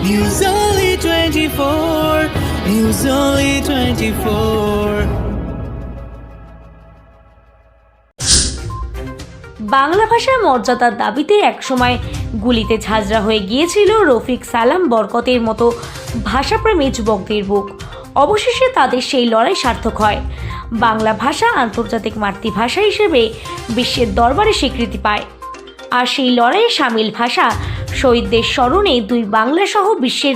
News Only 24. News Only 24. Bangla ভাষার মর্যাদার দাবিতে একসময় গুলিতে ঝাঁঝরা হয়ে গিয়েছিল রফিক সালাম বরকতের মতো ভাষাপ্রেমী যুবকদের বুক অবশেষে তাদের সেই লড়াই সার্থক হয় বাংলা ভাষা আন্তর্জাতিক মাতৃভাষা হিসেবে বিশ্বের দরবারে স্বীকৃতি পায় আর সেই লড়াইয়ে সামিল ভাষা শহীদদের স্মরণে দুই বাংলা সহ বিশ্বের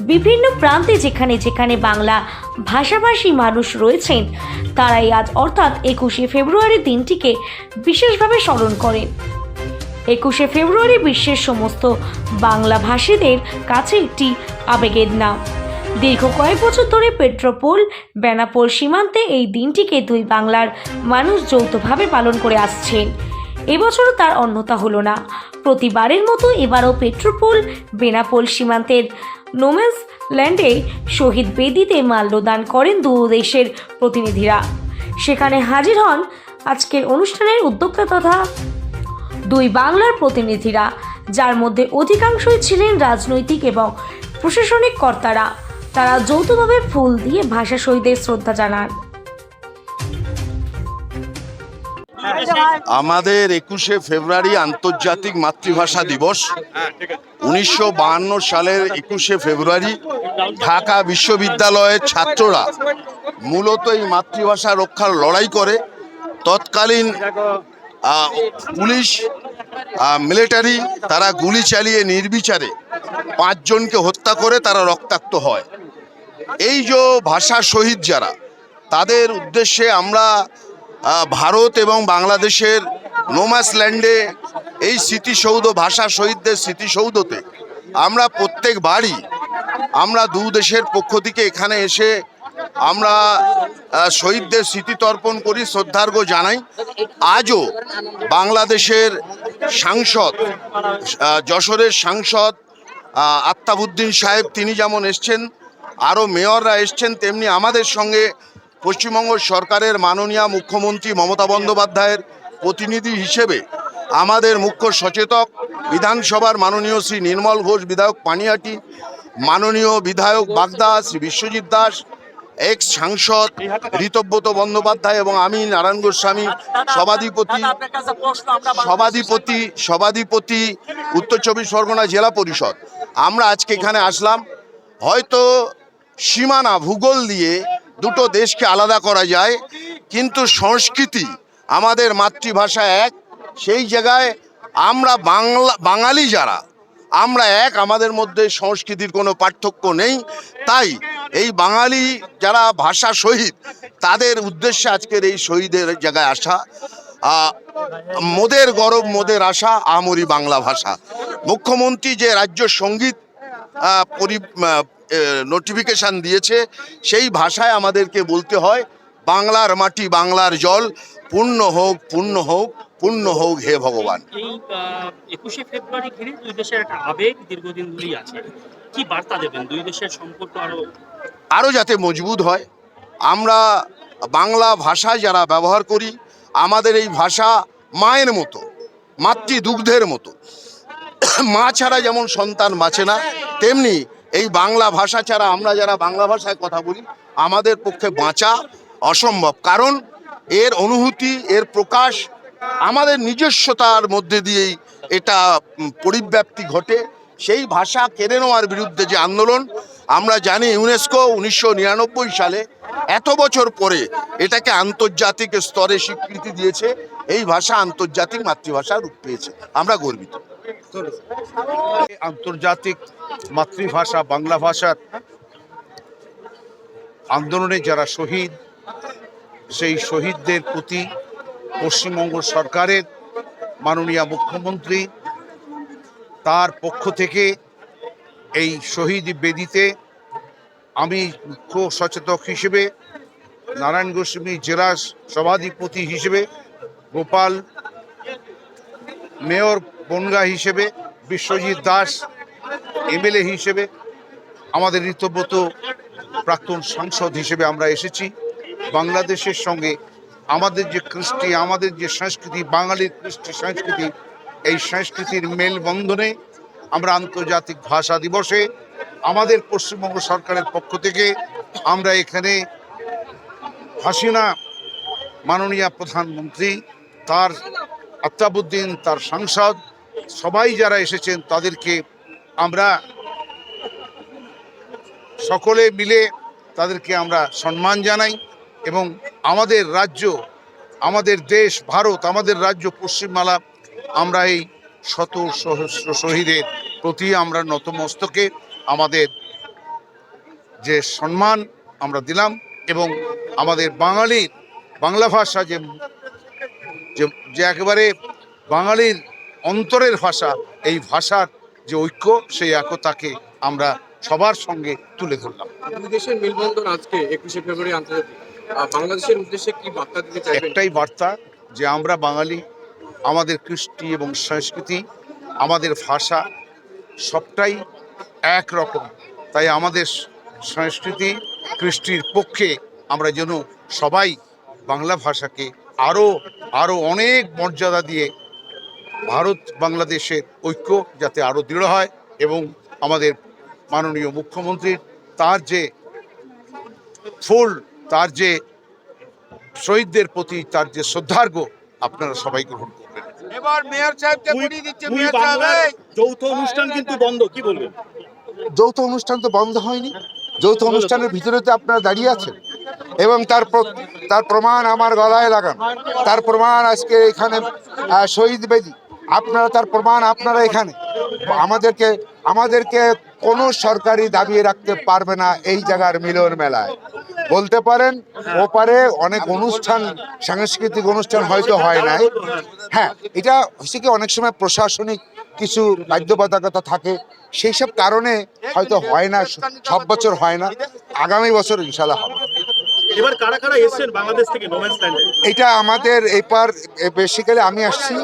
বিভিন্ন প্রান্তে যেখানে যেখানে বাংলা ভাষাভাষী মানুষ রয়েছেন, তারাই আজ অর্থাৎ একুশে ফেব্রুয়ারি দিনটিকে বিশেষভাবে স্মরণ করেন। একুশে ফেব্রুয়ারি বিশ্বের সমস্ত বাংলা ভাষীদের কাছে একটি আবেগের নাম। দীর্ঘ কয়েক বছর ধরে পেট্রোপোল, বেনাপোল সীমান্তে এই দিনটিকে দুই বাংলার মানুষ যৌথভাবে পালন করে আসছেন। এবছরও তার অন্যতা হলো না। প্রতিবারের মতো এবারও পেট্রোপোল, বেনাপোল সীমান্তের নোমেন্স ল্যান্ডে শহীদ বেদিতে মাল্যদান করেন দু দেশের প্রতিনিধিরা। সেখানে হাজির হন আজকের অনুষ্ঠানের উদ্যোক্তা তথা দুই বাংলার প্রতিনিধিরা, যার মধ্যে অধিকাংশই ছিলেন রাজনৈতিক এবং প্রশাসনিক কর্তারা। তারা যৌথভাবে ফুল দিয়ে ভাষা শহীদের শ্রদ্ধা জানান। আমাদের একুশে ফেব্রুয়ারি আন্তর্জাতিক মাতৃভাষা দিবস। উনিশশো সালের একুশে ফেব্রুয়ারি ঢাকা বিশ্ববিদ্যালয়ের ছাত্ররা মূলত এই মাতৃভাষা রক্ষার লড়াই করে। তৎকালীন পুলিশ মিলিটারি তারা গুলি চালিয়ে নির্বিচারে পাঁচজনকে হত্যা করে তারা রক্তাক্ত হয়। এই যে ভাষা শহীদ যারা, তাদের উদ্দেশ্যে আমরা ভারত এবং বাংলাদেশের নোমাস ল্যান্ডে এই স্মৃতিসৌধ, ভাষা শহীদদের স্মৃতিসৌধতে আমরা প্রত্যেক বাড়ি আমরা দু দেশের পক্ষ থেকে এখানে এসে আমরা শহীদদের স্মৃতি তর্পণ করি, শ্রদ্ধার্ঘ্য জানাই। আজও বাংলাদেশের সাংসদ যশোরের সাংসদ আত্তাবুদ্দিন সাহেব তিনি যেমন এসছেন, আরও মেয়ররা এসছেন, তেমনি আমাদের সঙ্গে পশ্চিমবঙ্গ সরকারের মাননীয় মুখ্যমন্ত্রী মমতা বন্দ্যোপাধ্যায়ের প্রতিনিধি হিসেবে আমাদের মুখ্য সচেতক বিধানসভার মাননীয় শ্রী নির্মল ঘোষ, বিধায়ক পানিয়াটি, মাননীয় বিধায়ক বাগদা, শ্রী বিশ্বজিৎ দাস এক্স সাংসদ ঋতব্রত বন্দ্যোপাধ্যায় এবং আমি, নারায়ণ গোস্বামী, সভাধিপতি সভাধিপতি সভাধিপতি, উত্তর চব্বিশ পরগনা জেলা পরিষদ। আমরা আজকে এখানে আসলাম। হয়তো সীমানা ভূগোল দিয়ে দুটো দেশকে আলাদা করা যায়, কিন্তু সংস্কৃতি আমাদের মাতৃভাষা এক। সেই জায়গায় আমরা বাংলা বাঙালি যারা, আমরা এক, আমাদের মধ্যে সংস্কৃতির কোনো পার্থক্য নেই। তাই এই বাঙালি যারা ভাষা শহীদ, তাদের উদ্দেশ্যে আজকের এই শহীদের জায়গায় আসা। মোদের গরব, মোদের আশা, আমরি বাংলা ভাষা। মুখ্যমন্ত্রী যে রাজ্য সংগীত পরি নোটিফিকেশান দিয়েছে সেই ভাষায় আমাদেরকে বলতে হয় বাংলার মাটি বাংলার জল পূর্ণ হোক পূর্ণ হোক পূর্ণ হোক হে ভগবান। একুশে ফেব্রুয়ারি ঘিরে দুই দেশের একটা আবেগ দীর্ঘদিন ধরেই আছে। কি বার্তা দেবেন? দুই দেশের সম্পর্ক আরও আরও যাতে মজবুত হয়। আমরা বাংলা ভাষা যারা ব্যবহার করি আমাদের এই ভাষা মায়ের মতো মাতৃ দুগ্ধের মতো। মা ছাড়া যেমন সন্তান বাঁচে না তেমনি এই বাংলা ভাষা ছাড়া আমরা যারা বাংলা ভাষায় কথা বলি, আমাদের পক্ষে বাঁচা অসম্ভব। কারণ এর অনুভূতি, এর প্রকাশ আমাদের নিজস্বতার মধ্যে দিয়েই এটা পরিব্যাপ্তি ঘটে। সেই ভাষা কেড়ে নেওয়ার বিরুদ্ধে যে আন্দোলন, আমরা জানি ইউনেস্কো উনিশশো নিরানব্বই সালে এত বছর পরে এটাকে আন্তর্জাতিক স্তরে স্বীকৃতি দিয়েছে। এই ভাষা আন্তর্জাতিক মাতৃভাষা রূপ পেয়েছে। আমরা গর্বিত। আন্তর্জাতিক মাতৃভাষা, বাংলা ভাষার আন্দোলনে যারা শহীদ, সেই শহীদদের প্রতি পশ্চিমবঙ্গ সরকারের মাননীয় মুখ্যমন্ত্রী তার পক্ষ থেকে এই শহীদ বেদিতে আমি মুখ্য সচেতক হিসেবে, নারায়ণ গোস্বামী জেলা সভাধিপতি হিসেবে, গোপাল, মেয়র বনগা হিসেবে, বিশ্বজিৎ দাস, এমএলএ হিসেবে, আমাদের ঋতব্রত প্রাক্তন সাংসদ হিসেবে আমরা এসেছি। বাংলাদেশের সঙ্গে আমাদের যে কৃষ্টি, আমাদের যে সংস্কৃতি, বাঙালির কৃষ্টি সংস্কৃতি, এই সংস্কৃতির মেলবন্ধনে আমরা আন্তর্জাতিক ভাষা দিবসে আমাদের পশ্চিমবঙ্গ সরকারের পক্ষ থেকে আমরা এখানে হাসিনা মাননীয় প্রধানমন্ত্রী, তার আত্তাবুদ্দিন তার সাংসদ সবাই যারা এসেছেন তাদেরকে আমরা সকলে মিলে তাদেরকে আমরা সম্মান জানাই এবং আমাদের রাজ্য, আমাদের দেশ, ভারত, আমাদের রাজ্য পশ্চিমবাংলা, আমরা এই শত সহস্র শহীদের প্রতি আমরা নতমস্তকে আমাদের যে সম্মান আমরা দিলাম এবং আমাদের বাঙালির, বাংলা ভাষা যে যে যে একেবারে বাঙালির অন্তরের ভাষা এই ভাষার যে ঐক্য সেই একতাকে আমরা সবার সঙ্গে তুলে ধরলাম। দুই দেশের মেলবন্ধন আজকে একুশে ফেব্রুয়ারি আন্তর্জাতিক বাংলাদেশের উদ্দেশ্যে কি বার্তা দিতে চাইবেন? একটাই বার্তা যে আমরা বাঙালি আমাদের কৃষ্টি এবং সংস্কৃতি আমাদের ভাষা সবটাই একরকম। তাই আমাদের সংস্কৃতি কৃষ্টির পক্ষে আমরা যেন সবাই বাংলা ভাষাকে আরও আরও অনেক মর্যাদা দিয়ে ভারত বাংলাদেশের ঐক্য যাতে আরও দৃঢ় হয় এবং আমাদের মাননীয় মুখ্যমন্ত্রীর তার যে ফুল তার যে শহীদদের প্রতি তার যে শ্রদ্ধার্ঘ আপনারা সবাই গ্রহণ করবেন। এবার মেয়র সাহেবকে করিয়ে দিচ্ছে মেয়র সাহেব যৌথ অনুষ্ঠান কিন্তু বন্ধ কি বলবেন? যৌথ অনুষ্ঠান তো বন্ধ হয়নি। যৌথ অনুষ্ঠানের ভিতরে তো আপনারা দাঁড়িয়ে আছেন। এবং তার তার প্রমাণ আমার গলায় লাগান। তার প্রমাণ আজকে এখানে শহীদ বেদি। আপনারা তার প্রমাণ আপনারা এখানে। আমাদেরকে আমাদেরকে কোনো সরকারি দাবিয়ে রাখতে পারবে না এই জায়গার মিলন মেলায়। বলতে পারেন, ওপারে অনেক অনুষ্ঠান, সাংস্কৃতিক অনুষ্ঠান হয়তো হয় নাই। হ্যাঁ এটা হচ্ছে কি অনেক সময় প্রশাসনিক কিছু বাধ্যবাধকতা থাকে সেই সব কারণে হয়তো হয় না, সব বছর হয় না। আগামী বছর ইনশাল্লাহ হবে। এবার কারা কারা এসেছেন বাংলাদেশ থেকে নোম্যান্স ল্যান্ডে এটা আমাদের এপার বেসিক্যালি আমি আসছি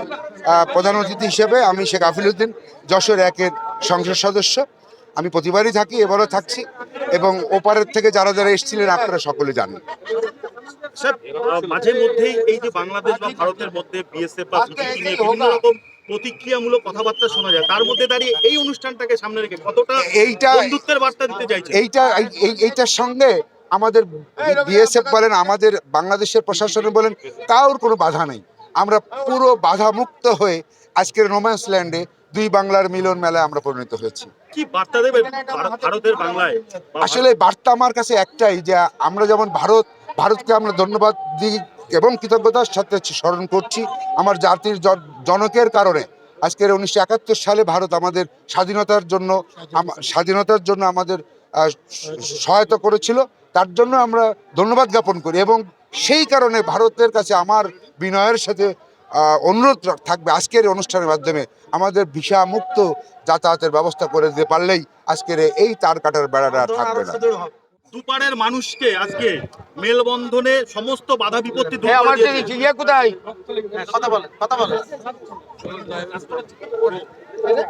প্রধান অতিথি হিসেবে আমি শেখ আফিলুদ্দিন যশোর একের সংসদ সদস্য। আমি প্রতিবারই থাকি এবারও থাকছি এবং ওপারের থেকে যারা যারা এসেছিলেন আপনারা সকলে জানেন। স্যার মাঝে মধ্যেই এই যে বাংলাদেশ বা ভারতের মধ্যে বিএসএফ বা বিভিন্ন রকম প্রতিক্রিয়ামূলক কথাবার্তা শোনা যায় তার মধ্যে দাঁড়িয়ে এই অনুষ্ঠানটাকে সামনে রেখে কতটা এইটা বন্ধুত্বের বার্তা দিতে চাইছে এইটা এই- এই- এইটার সঙ্গে আমাদের বিএসএফ বলেন আমাদের বাংলাদেশের প্রশাসনে বলেন কারোর কোনো বাধা নেই। আমরা পুরো বাধা মুক্ত হয়ে আজকের রোম্যান্স ল্যান্ডে দুই বাংলার মিলন মেলায় আমরা পরিণত হয়েছি। কি বার্তা দেবে ভারতের বাংলায়? আসলে বার্তা আমার কাছে একটাই যে আমরা যেমন ভারত ভারতকে আমরা ধন্যবাদ দিই এবং কৃতজ্ঞতার সাথে স্মরণ করছি আমার জাতির জন- জনকের কারণে। আজকের উনিশশো একাত্তর সালে ভারত আমাদের স্বাধীনতার জন্য স্বাধীনতার জন্য আমাদের সহায়তা করেছিল। তার জন্য আমরা ধন্যবাদ জ্ঞাপন করি এবং সেই কারণে ভারতের কাছে আমার বিনয়ের সাথে অনুরোধ থাকবে আজকের অনুষ্ঠানের মাধ্যমে। আমাদের ভিসা মুক্ত যাতায়াতের ব্যবস্থা করে দিতে পারলেই আজকের এই তার কাটার বেড়াটা থাকবে না। দুপারের মানুষকে আজকে মেলবন্ধনে সমস্ত বাধা বিপত্তি দূর করে দিয়েছে। যে ইয়ে কোথায়? কথা বলে কথা বলে।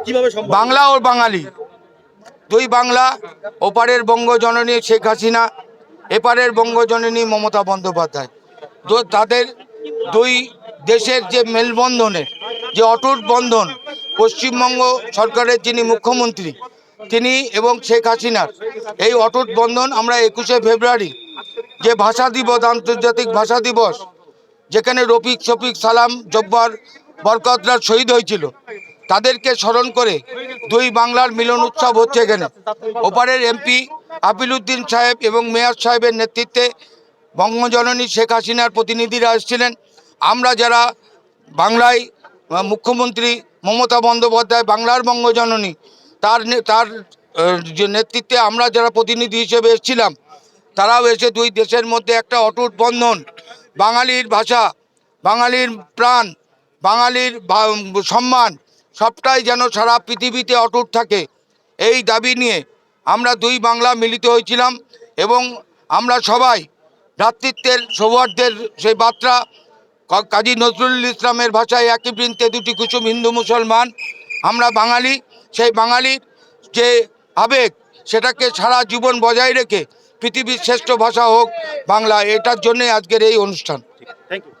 কীভাবে সম্ভব? বাংলা ও বাঙালি। দুই বাংলা ওপারের বঙ্গ জননী শেখ হাসিনা এপারের বঙ্গজননী মমতা বন্দ্যোপাধ্যায়। তো তাদের দুই দেশের যে মেলবন্ধনের, যে অটুট বন্ধন, পশ্চিমবঙ্গ সরকারের যিনি মুখ্যমন্ত্রী, তিনি এবং শেখ হাসিনার, এই অটুট বন্ধন আমরা একুশে ফেব্রুয়ারি যে ভাষা দিবস, আন্তর্জাতিক ভাষা দিবস, যেখানে রফিক শফিক সালাম, জব্বার বরকতরা শহীদ হয়েছিল, তাদেরকে স্মরণ করে দুই বাংলার মিলন উৎসব হচ্ছে এখানে। ওপারের এমপি আপিলুদ্দিন সাহেব এবং মেয়র সাহেবের নেতৃত্বে বঙ্গজননী শেখ হাসিনার প্রতিনিধিরা এসেছিলেন। আমরা যারা বাংলায় মুখ্যমন্ত্রী মমতা বন্দ্যোপাধ্যায়, বাংলার বঙ্গজননী, তার তার যে নেতৃত্বে আমরা যারা প্রতিনিধি হিসেবে এসেছিলাম, তারাও এসে দুই দেশের মধ্যে একটা অটুট বন্ধন, বাঙালির ভাষা, বাঙালির প্রাণ, বাঙালির সম্মান, সবটাই যেন সারা পৃথিবীতে অটুট থাকে। এই দাবি নিয়ে আমরা দুই বাংলা মিলিত হয়েছিলাম এবং আমরা সবাই ভ্রাতৃত্বের সৌহার্দ্যের সেই বার্তা কাজী নজরুল ইসলামের ভাষায় একই বৃন্তে দুটি কুসুম হিন্দু মুসলমান, আমরা বাঙালি, সেই বাঙালির যে আবেগ, সেটাকে সারা জীবন বজায় রেখে পৃথিবীর শ্রেষ্ঠ ভাষা হোক বাংলা, এটার জন্যে আজকের এই অনুষ্ঠান। Thank you